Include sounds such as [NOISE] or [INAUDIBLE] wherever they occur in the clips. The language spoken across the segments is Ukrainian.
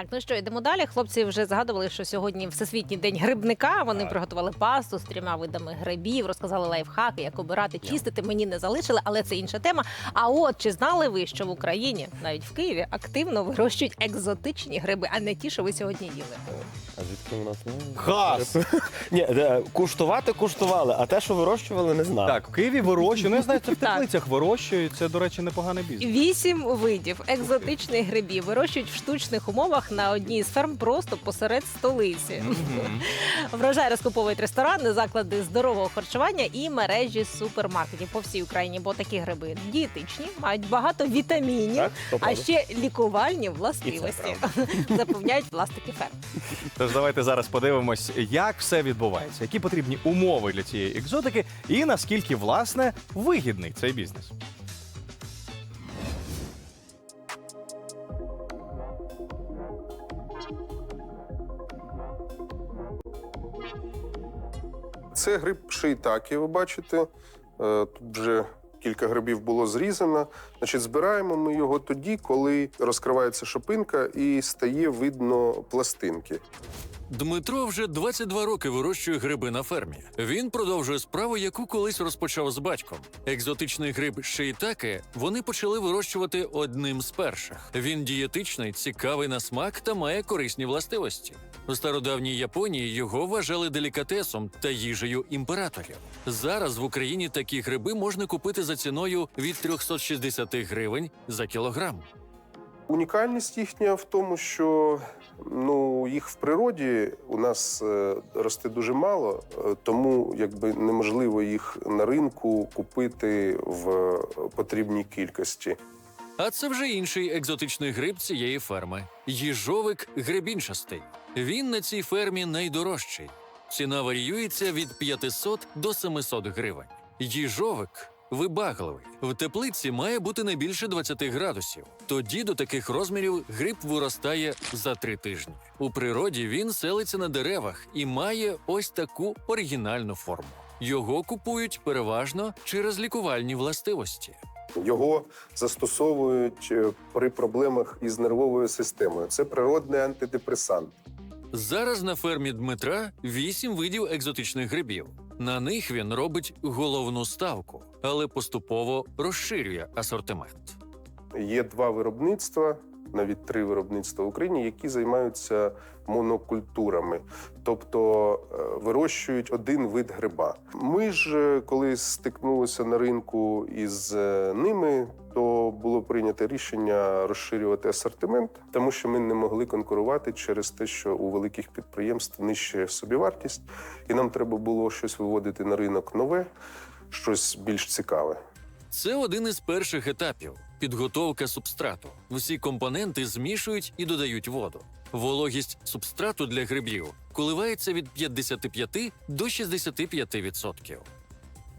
Так, ну що, йдемо далі. Хлопці вже згадували, що сьогодні всесвітній день грибника. Вони Так. приготували пасту з трьома видами грибів, розказали лайфхаки, як обирати, чистити. Мені не залишили, але це інша тема. А от чи знали ви, що в Україні, навіть в Києві, активно вирощують екзотичні гриби, а не ті, що ви сьогодні їли? А звідки у нас ну, Хас! Ні, де, куштувати куштували, а те, що вирощували, не знав. Так, в Києві вирощують. Ну, я знаю, це в [LAUGHS] Так. теплицях вирощують. Це, до речі, непоганий бізнес. Вісім видів екзотичних грибів вирощують в штучних умовах на одній з ферм просто посеред столиці. Мгм. [LAUGHS] Врожай розкуповують ресторани, заклади здорового харчування і мережі супермаркетів по всій Україні, бо такі гриби дієтичні, мають багато вітамінів, Так, то а правда. ще лікувальні властивості, [LAUGHS] запевняють власники ферм. Тож давайте зараз подивимось, як все відбувається, які потрібні умови для цієї екзотики, і наскільки власне вигідний цей бізнес. Це гриб шиїтаки, ви бачите. Е, Тут вже кілька грибів було зрізано. Значить, збираємо ми його тоді, коли розкривається шопинка і стає видно пластинки. Дмитро вже 22 роки вирощує гриби на фермі. Він продовжує справу, яку колись розпочав з батьком. Екзотичний гриб шиїтаке вони почали вирощувати одним з перших. Він дієтичний, цікавий на смак та має корисні властивості. У стародавній Японії його вважали делікатесом та їжею імператорів. Зараз в Україні такі гриби можна купити за ціною від 360 гривень за кілограм. Унікальність їхня в тому, що ну, їх в природі у нас е, росте дуже мало, е, тому якби неможливо їх на ринку купити в потрібній кількості. А це вже інший екзотичний гриб цієї ферми їжовик гребінчастий. Він на цій фермі найдорожчий. Ціна варіюється від 500 до 700 гривень. Їжовик вибагливий. В теплиці має бути не більше 20 градусів. Тоді до таких розмірів гриб виростає за три тижні. У природі він селиться на деревах і має ось таку оригінальну форму. Його купують переважно через лікувальні властивості. Його застосовують е, при проблемах із нервовою системою. Це природний антидепресант. Зараз на фермі Дмитра вісім видів екзотичних грибів. На них він робить головну ставку, але поступово розширює асортимент. Є два виробництва, навіть три виробництва в Україні, які займаються монокультурами, тобто е, вирощують один вид гриба. Ми ж, е, коли стикнулися на ринку із е, ними, то було прийнято рішення розширювати асортимент, тому що ми не могли конкурувати через те, що у великих підприємств нижча собівартість, і нам треба було щось виводити на ринок нове, щось більш цікаве. Це один із перших етапів підготовка субстрату. Всі компоненти змішують і додають воду. Вологість субстрату для грибів коливається від 55 до 65%.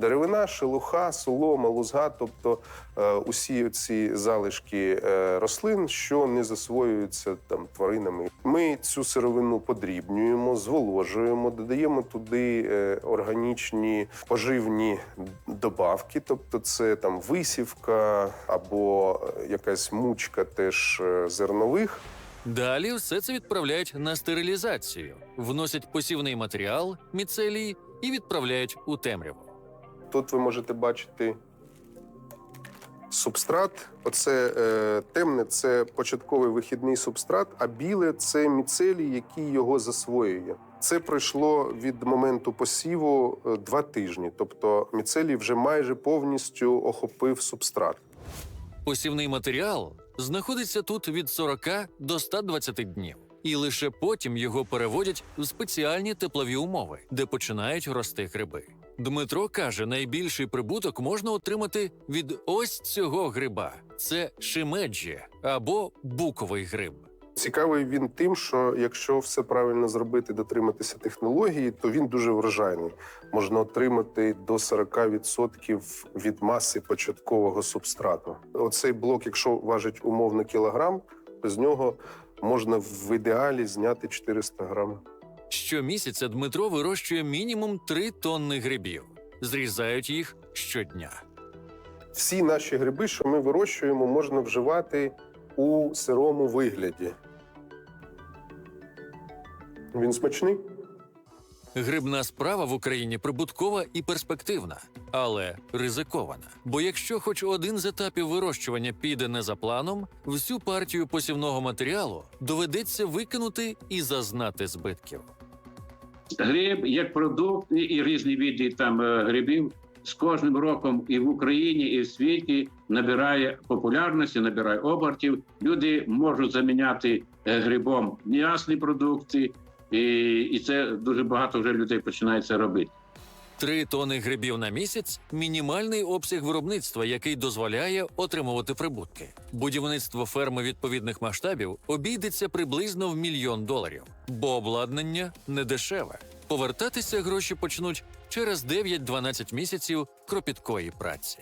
Деревина, шелуха, солома, лузга, тобто е, усі ці залишки е, рослин, що не засвоюються там тваринами. Ми цю сировину подрібнюємо, зволожуємо, додаємо туди е, органічні поживні добавки, тобто це там висівка або якась мучка теж зернових. Далі все це відправляють на стерилізацію, вносять посівний матеріал, міцелій і відправляють у темряву. Тут ви можете бачити субстрат. Оце е, темне це початковий вихідний субстрат, а біле це міцелій, який його засвоює. Це пройшло від моменту посіву е, два тижні. Тобто міцелій вже майже повністю охопив субстрат. Посівний матеріал знаходиться тут від 40 до 120 днів, і лише потім його переводять в спеціальні теплові умови, де починають рости гриби. Дмитро каже, найбільший прибуток можна отримати від ось цього гриба: це шимеджі або буковий гриб. Цікавий він тим, що якщо все правильно зробити, дотриматися технології, то він дуже врожайний. Можна отримати до 40% від маси початкового субстрату. Оцей блок, якщо важить умовно кілограм, то з нього можна в ідеалі зняти 400 грам. Щомісяця Дмитро вирощує мінімум 3 тонни грибів, зрізають їх щодня. Всі наші гриби, що ми вирощуємо, можна вживати у сирому вигляді. Він смачний. Грибна справа в Україні прибуткова і перспективна, але ризикована. Бо якщо хоч один з етапів вирощування піде не за планом, всю партію посівного матеріалу доведеться викинути і зазнати збитків. Гриб як продукт і, різні види там е, грибів з кожним роком і в Україні, і в світі набирає популярності, набирає обертів. Люди можуть заміняти е, грибом м'ясні продукти, і, і це дуже багато вже людей починає це робити. Три тони грибів на місяць мінімальний обсяг виробництва, який дозволяє отримувати прибутки. Будівництво ферми відповідних масштабів обійдеться приблизно в мільйон доларів, бо обладнання не дешеве. Повертатися гроші почнуть через 9-12 місяців кропіткої праці.